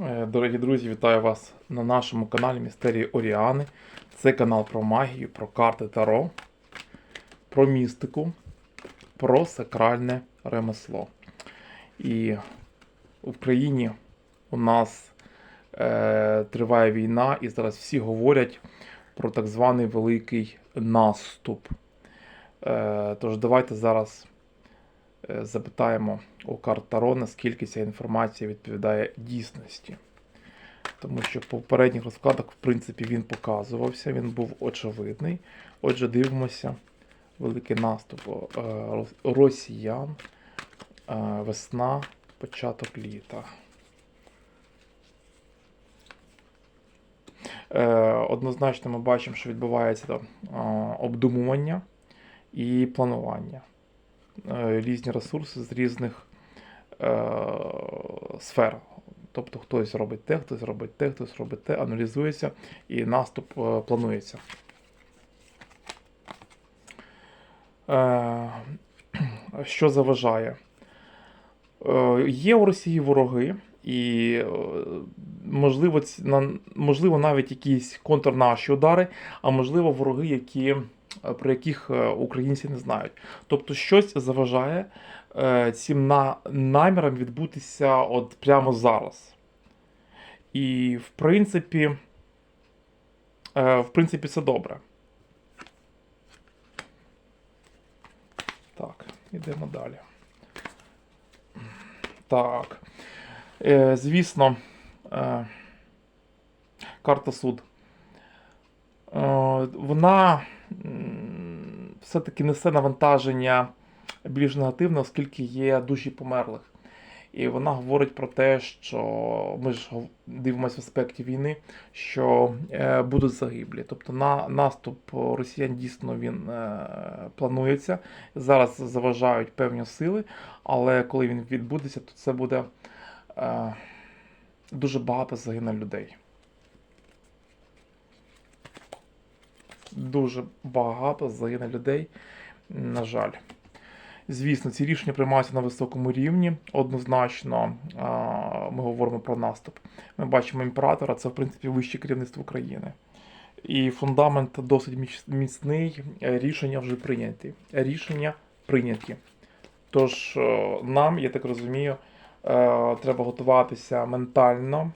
Е, Дорогі друзі, вітаю вас на нашому каналі Містерії Оріани. Це канал про магію, про карти Таро, про містику, про сакральне ремесло. І в країні у нас е, триває війна, і зараз всі говорять про так званий великий наступ. Е, тож давайте зараз запитаємо у карт Таро, наскільки ця інформація відповідає дійсності. Тому що в попередніх розкладах, в принципі, він показувався, він був очевидний. Отже, дивимося великий наступ е, росіян, е, весна, початок літа. Е, Однозначно ми бачимо, що відбувається е, обдумування і планування. Е, Різні ресурси з різних е, сфер. Тобто хтось робить те, хтось робить те, хтось робить те, аналізується і наступ е, планується. Що заважає? Є у Росії вороги, і можливо, можливо навіть якісь контрнаші удари, а можливо вороги, які, про яких е, українці не знають. Тобто щось заважає е, цим намірам відбутися от прямо зараз. І в принципі, е, в принципі, це добре. Так, йдемо далі. Так. Е, звісно, е, карта суд. Е, вона все-таки несе навантаження більш негативне, оскільки є душі померлих. І вона говорить про те, що ми ж дивимося в аспекті війни, що е, будуть загиблі. Тобто на наступ росіян дійсно він е, планується. Зараз заважають певні сили, але коли він відбудеться, то це буде е, дуже багато загине людей. Дуже багато загине людей, на жаль. Звісно, ці рішення приймаються на високому рівні. Однозначно, ми говоримо про наступ. Ми бачимо імператора, це в принципі вище керівництво країни. І фундамент досить міцний. Рішення вже прийняті. Рішення прийняті. Тож е, нам, я так розумію, е, треба готуватися ментально,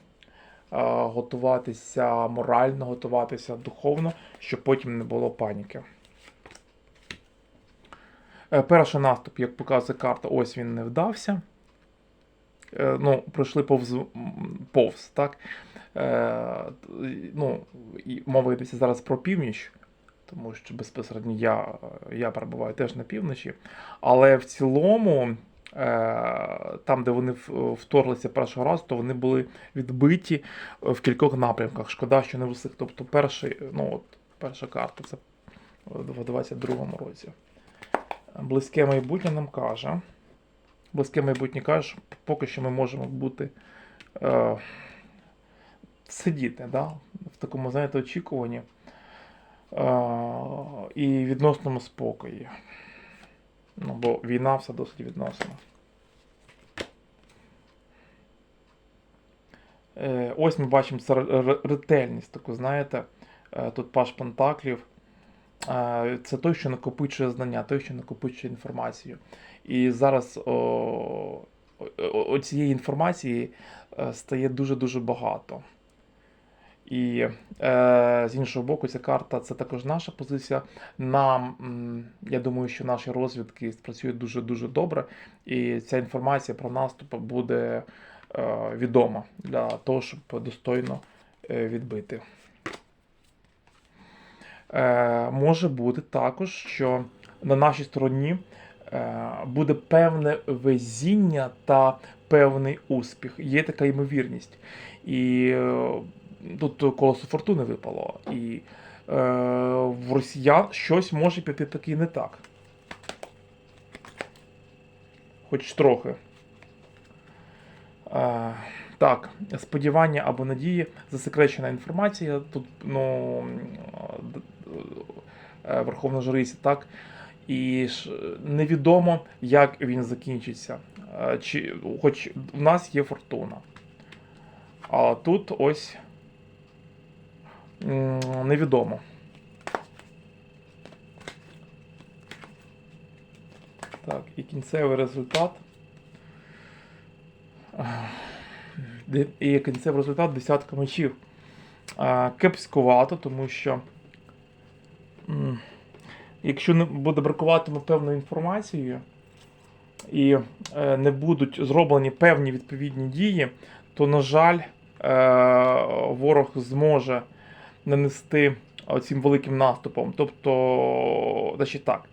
готуватися морально, готуватися духовно, щоб потім не було паніки. Е, Перший наступ, як показує карта, ось він не вдався. Е, Ну, пройшли повз, повз так? Е, ну, мова йдеться зараз про північ, тому що безпосередньо я, я перебуваю теж на півночі. Але в цілому, е, там, де вони вторглися першого разу, то вони були відбиті в кількох напрямках. Шкода, що не в усіх. Тобто, перший, ну, от, перша карта це в 22-му році. Близьке майбутнє нам каже. Близьке майбутнє каже, що поки що ми можемо бути е, сидіти да? в такому, знаєте, очікуванні е, і відносному спокої. Ну, бо війна все досить відносна. Е, ось ми бачимо це ре- ре- ретельність, таку, знаєте, е, тут паш Пентаклів. Е, Це той, що накопичує знання, той, що накопичує інформацію. І зараз о, о, о, цієї інформації стає дуже-дуже багато. І е, з іншого боку, ця карта це також наша позиція. Нам, я думаю, що наші розвідки спрацюють дуже-дуже добре, і ця інформація про наступ буде е, відома для того, щоб достойно е, відбити. Е, може бути також, що на нашій стороні е, буде певне везіння та певний успіх. Є така ймовірність. І е, тут колесо фортуни випало. І е, в росіян щось може піти таки не так. Хоч трохи. Е, так, сподівання або надії, засекречена інформація. Тут ну, е, Верховна Жриця, так. І невідомо, як він закінчиться. Е, Чи, хоч в нас є фортуна. А тут ось невідомо. Так, і кінцевий результат. І кінцевий результат десятка мечів. Кепськувато, тому що. Якщо не буде бракувати певної інформації і е, не будуть зроблені певні відповідні дії, то, на жаль, е, ворог зможе нанести цим великим наступом. Тобто, значить так.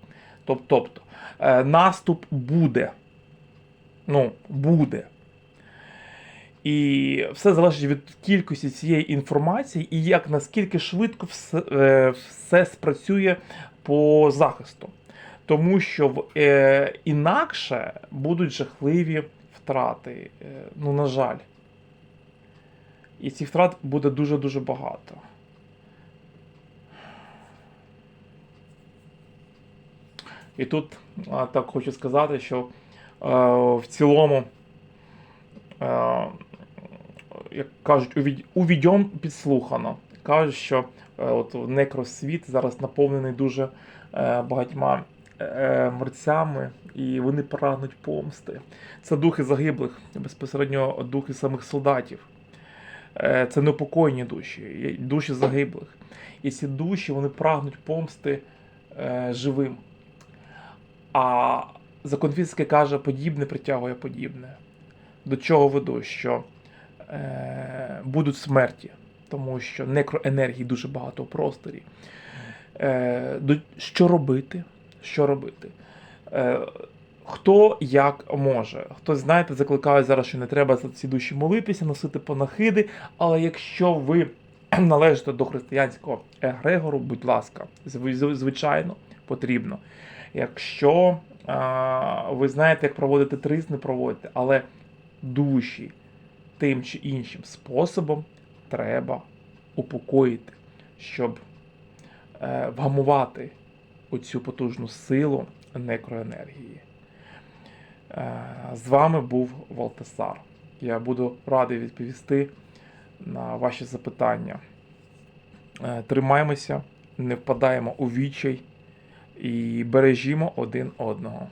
Тоб- Тобто, е, наступ буде. Ну, буде. І все залежить від кількості цієї інформації і як наскільки швидко все, все спрацює по захисту. Тому що в- е, інакше будуть жахливі втрати. Е, ну, на жаль. І цих втрат буде дуже-дуже багато. І тут так хочу сказати, що е, в цілому, е, як кажуть, увід- увідьом підслухано. Кажуть, що е, от некросвіт зараз наповнений дуже багатьма мерцями, і вони прагнуть помсти. Це духи загиблих, безпосередньо духи самих солдатів. Це неупокоєні душі, душі загиблих. І ці душі вони прагнуть помсти живим. А закон фізики каже, подібне притягує подібне. До чого веду? Що е, будуть смерті, тому що некроенергії дуже багато в просторі. Е, до, що робити? Що робити? Е, хто як може. Хтось, знаєте, закликає зараз, що не треба за ці душі молитися, носити панахиди. Але якщо ви належите до християнського егрегору, будь ласка, зв- звичайно, потрібно. Якщо а, ви знаєте, як проводити триз, не проводите, але душі тим чи іншим способом треба упокоїти, щоб е, вгамувати оцю потужну силу некроенергії. Е, з вами був Валтасар. Я буду радий відповісти на ваші запитання. Е, тримаємося, не впадаємо у відчай і бережімо один одного.